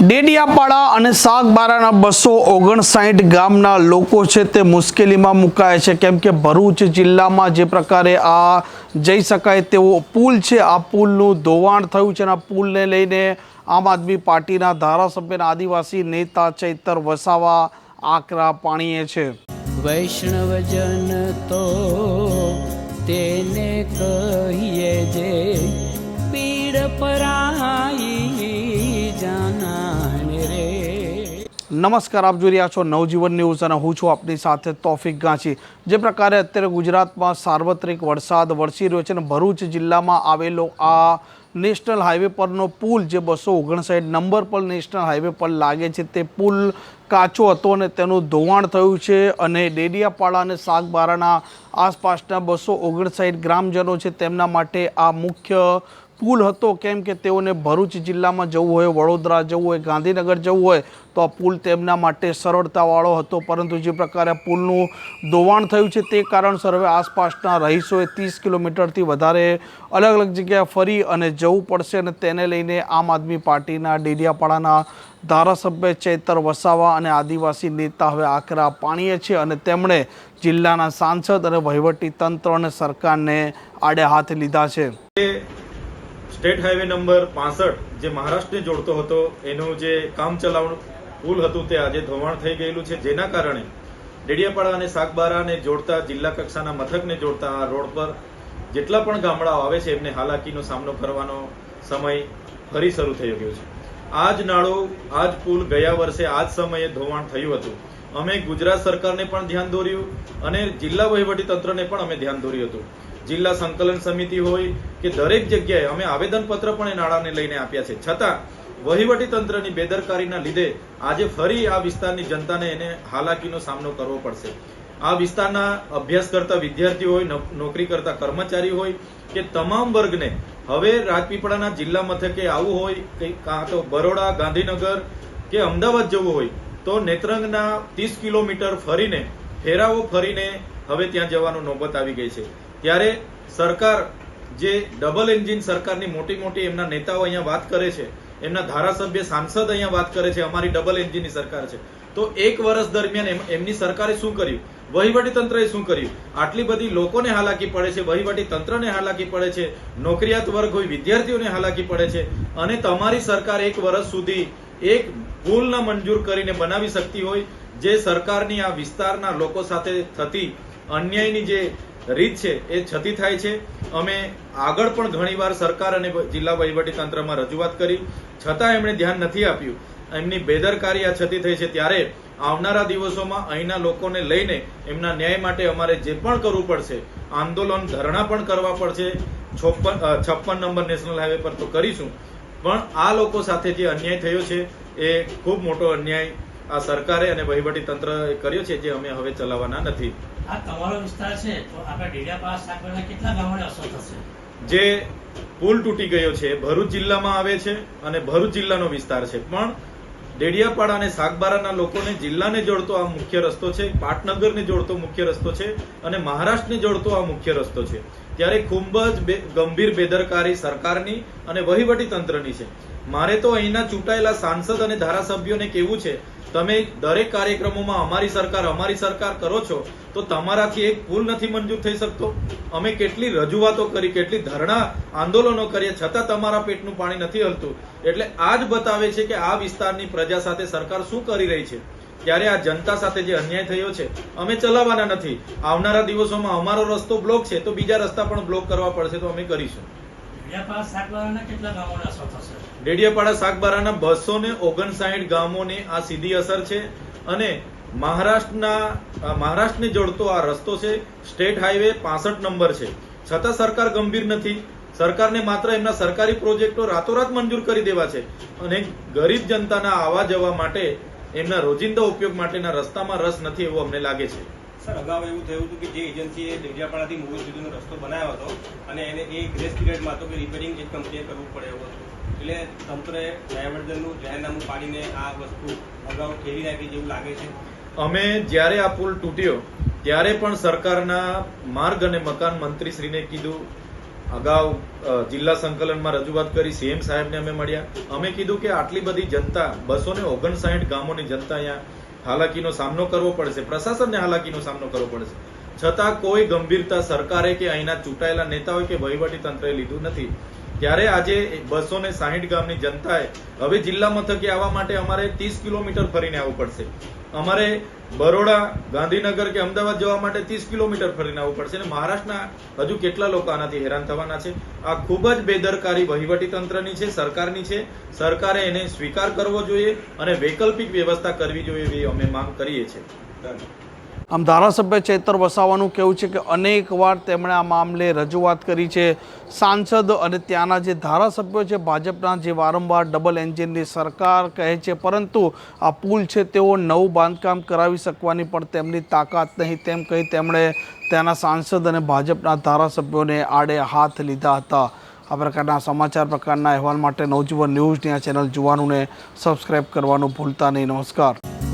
ડેડિયાપાડા અને સાગબારાના બસો ઓગણસાઠ ગામના લોકો છે તે મુશ્કેલીમાં મુકાય છે. કેમ કે ભરૂચ જિલ્લામાં જે પ્રકારે આ જઈ શકાય તેવો પુલ છે, આ પુલનું ધોવાણ થયું છે અને આ પુલને લઈને આમ આદમી પાર્ટીના ધારાસભ્યના આદિવાસી નેતા ચૈતર વસાવા આકરા પાણીએ છે. વૈષ્ણવજન તો તેને કહીએ નમસ્કાર, આપ જોઈ રહ્યા છો નવજીવન ન્યૂઝ અને હું છું આપની સાથે તોફિક ગાંચી. જે પ્રકારે અત્યારે ગુજરાતમાં સાર્વત્રિક વરસાદ વરસી રહ્યો છે અને ભરૂચ જિલ્લામાં આવેલો આ નેશનલ હાઈવે પરનો પુલ જે બસો ઓગણસાઠ નંબર પર નેશનલ હાઈવે પર લાગે છે, તે પુલ કાચો હતો અને તેનું ધોવાણ થયું છે અને ડેડિયાપાડા અને સાગબારાના આસપાસના બસો ઓગણસાઠ ગ્રામજનો છે, તેમના માટે આ મુખ્ય પુલ હતો કેમ કે તેઓને ભરૂચ જિલ્લામાં જવું હોય, વડોદરા જવું હોય, ગાંધીનગર જવું હોય, તો આ પુલ તેમના માટે સરળતાવાળો હતો. પરંતુ જે પ્રકારે પુલનું ધોવાણ થયું છે તે કારણસર હવે આસપાસના રહીશોએ ત્રીસ કિલોમીટરથી વધારે અલગ અલગ જગ્યાએ ફરી અને જવું પડશે અને તેને લઈને આમ આદમી પાર્ટીના ડેડિયાપાડાના ધારાસભ્ય ચૈતર વસાવા અને આદિવાસી નેતા હવે આકરા પાણીએ છે અને તેમણે જિલ્લાના સાંસદ અને વહીવટી તંત્ર અને સરકારને આડે હાથ લીધા છે. સ્ટેટ હાઈવે નંબર પાસઠ જે મહારાષ્ટ્રને જોડતો હતો, એનું જે કામ ચલાવણ પુલ હતું તે આજે ધોવાણ થઈ ગયેલું છે. જેના કારણે ડેડિયાપાડા અને સાગબારાને જોડતા, જિલ્લા કક્ષાના મથકને જોડતા આ રોડ પર જેટલા પણ ગામડાઓ આવે છે, એમને હાલાકીનો સામનો કરવાનો સમય ફરી શરૂ થઈ ગયો છે. આ જ નાળો આ જ પુલ ગયા વર્ષે આ જ સમયે ધોવાણ થયું હતું. અમે ગુજરાત સરકારને પણ ધ્યાન દોર્યું અને જિલ્લા વહીવટી તંત્રને પણ અમે ધ્યાન દોર્યું હતું. જિલ્લા સંકલન સમિતિ હોય કે દરેક જગ્યાએ અમે આવેદનપત્ર પણ એ નાણાંને લઈને આપ્યા છે. છતાં, વહીવટી તંત્રની બેદરકારીના લીધે આજે ફરી આ વિસ્તારની જનતાને એને હાલાકીનો સામનો કરવો પડશે. આ વિસ્તારના અભ્યાસ કરતા વિદ્યાર્થીઓ હોય નોકરી કરતા કર્મચારી હોય કે તમામ વર્ગને હવે રાજપીપળાના જિલ્લા મથકે આવવું હોય, કે કાં તો બરોડા, ગાંધીનગર કે અમદાવાદ જવું હોય, તો નેત્રંગના ત્રીસ કિલોમીટર ફરીને ફેરાવો ફરીને હવે ત્યાં જવાનો નોબત આવી ગઈ છે. ત્યારે સરકાર જે ડબલ એન્જિન સરકારની મોટી મોટી એમના નેતાઓ અહીંયા વાત કરે છે, એમના ધારાસભ્ય સાંસદ અહીંયા વાત કરે છે, અમારી ડબલ એન્જિનની સરકાર છે. તો એક વર્ષ દરમિયાન એમ- એમની સરકારે શું કર્યું? વહીવટી તંત્રએ શું કર્યું? આટલી બધી લોકોને હાલાકી પડે છે વહીવટી તંત્રને હાલાકી પડે છે, નોકરિયાત વર્ગ હોય, વિદ્યાર્થીઓને હાલાકી પડે છે, અને તમારી સરકાર એક વર્ષ સુધી એક ભૂલ ન મંજૂર કરીને બનાવી શકતી હોય, જે સરકારની આ વિસ્તારના લોકો સાથે થતી અન્યાયની જે રીત છે, એ છતી થાય છે. અમે આગળ પણ ઘણીવાર સરકાર અને જિલ્લા વહીવટી તંત્રમાં રજૂઆત કરી. છતાં એમણે ધ્યાન નથી આપ્યું. એમની બેદરકારી આ છતી થઈ છે. ત્યારે આવનારા દિવસોમાં અહીંના લોકોને લઈને એમના ન્યાય માટે અમારે જે પણ કરવું પડશે, આંદોલન ધરણા પણ કરવા પડશે. છપ્પન છપ્પન નંબર નેશનલ હાઈવે પર તો કરીશું. પણ આ લોકો સાથે જે અન્યાય થયો છે, એ ખૂબ મોટો અન્યાય આ સરકારે અને વહીવટી તંત્ર કર્યો છે જે અમે હવે ચલાવવાના નથી. આ તમારો વિસ્તાર છે તો આપણા ડેડિયાપાડા સાગરના કેટલા ગામોને અસર થશે? જે પુલ તૂટી ગયો છે ભરૂચ જિલ્લામાં આવે છે અને ભરૂચ જિલ્લાનો વિસ્તાર છે. પણ ડેડિયાપાડા અને સાગબારાના લોકોને જિલ્લાને જોડતો આ મુખ્ય રસ્તો છે પાટનગરને જોડતો મુખ્ય રસ્તો છે અને મહારાષ્ટ્રને જોડતો આ મુખ્ય રસ્તો છે. ત્યારે ખૂબ જ ગંભીર બેદરકારી સરકારની અને વહીવટી તંત્રની છે. મારે તો અહીંના ચૂંટાયેલા સાંસદ અને ધારાસભ્યોને કેવું છે તમે દરેક કાર્યક્રમોમાં અમારી સરકાર અમારી સરકાર કરો છો, તો તમારાથી એક ભૂલ નથી મંજૂર થઈ શકતો? અમે કેટલી રજૂઆતો કરી, કેટલી ધરણા આંદોલનો કરીએ, છતાં તમારા પેટનું પાણી નથી હલતું. એટલે આ જ બતાવે છે કે આ વિસ્તારની પ્રજા સાથે સરકાર શું કરી રહી છે? ત્યારે આ જનતા સાથે જે અન્યાય થયો છે, અમે ચલાવવાના નથી. આવનારા દિવસોમાં અમારો રસ્તો બ્લોક છે, તો બીજા રસ્તા પણ બ્લોક કરવા પડશે તો અમે કરીશું. ડેડિયાપાડા શાકબારાના બસો ને ઓગણસાઠ ગામોને આ સીધી અસર છે અને મહારાષ્ટ્રના મહારાષ્ટ્રને જોડતો આ રસ્તો છે, સ્ટેટ હાઈવે પાસઠ નંબર છે. છતાં સરકાર ગંભીર નથી. સરકારને માત્ર એમના સરકારી પ્રોજેક્ટો રાતોરાત મંજૂર કરી દેવા છે અને ગરીબ જનતાના આવવા જવા માટે એમના રોજિંદા ઉપયોગ માટેના રસ્તામાં રસ નથી એવું અમને લાગે છે. સર, અગાઉ એવું થયું હતું કે જે એજન્સીએ ડેડિયાપાડાથી મુવી સુધીનો રસ્તો બનાવ્યો હતો અને એને એ ગ્રેસ પીરિયડમાં હતો કે રિપેરિંગ એક કંપનીએ કરવું પડે એવું હતું. એટલે તંત્રએ ડાયવર્ઝનનું જાહેરનામું પાડીને આ વસ્તુ અગાઉ ઠેરી નાખી જેવું લાગે છે. અમે જ્યારે આ પુલ તૂટ્યો, ત્યારે પણ સરકારના માર્ગ અને મકાન મંત્રીશ્રીને કીધું, અગાઉ જિલ્લા સંકલનમાં રજૂઆત કરી, સીએમ સાહેબને અમે મળ્યા. અમે કીધું કે આટલી બધી જનતા બસો ને ઓગણસાઠ ગામોની જનતા અહીંયા હાલાકીનો સામનો કરવો પડશે. પ્રશાસનને હાલાકીનો સામનો કરવો પડશે. છતાં કોઈ ગંભીરતા સરકારે કે અહીંના ચૂંટાયેલા નેતાઓએ કે વહીવટી તંત્રએ લીધું નથી. ત્યારે આજે બસો ને સાહીઠ ગામની જનતાએ હવે જિલ્લા મથકે આવવા માટે અમારે ત્રીસ કિલોમીટર ફરીને આવવું પડશે. અમારે બરોડા, ગાંધીનગર કે અમદાવાદ જવા માટે ત્રીસ કિલોમીટર ફરીને આવવું પડશે અને મહારાષ્ટ્રના હજુ કેટલા લોકો આનાથી હેરાન થવાના છે? આ ખૂબ જ બેદરકારી વહીવટી તંત્રની છે, સરકારની છે. સરકારે એને સ્વીકાર કરવો જોઈએ અને વૈકલ્પિક વ્યવસ્થા કરવી જોઈએ એવી અમે માંગ કરીએ છીએ. આમ ધારાસભ્ય ચેતર વસાવાનું કહેવું છે કે અનેક વાર તેમણે આ મામલે રજૂઆત કરી છે. સાંસદ અને ત્યાંના જે ધારાસભ્યો છે, ભાજપના જે વારંવાર ડબલ એન્જિનની સરકાર કહે છે, પરંતુ આ પુલ છે તેઓ નવું બાંધકામ કરાવી શકવાની પણ તેમની તાકાત નહીં. તેમ કહી તેમણે ત્યાંના સાંસદ અને ભાજપના ધારાસભ્યોને આડે હાથ લીધા હતા. આ પ્રકારના સમાચાર, પ્રકારના અહેવાલ માટે નવજીવન ન્યૂઝની આ ચેનલ જોવાનું ને સબસ્ક્રાઈબ કરવાનું ભૂલતા નહીં. નમસ્કાર.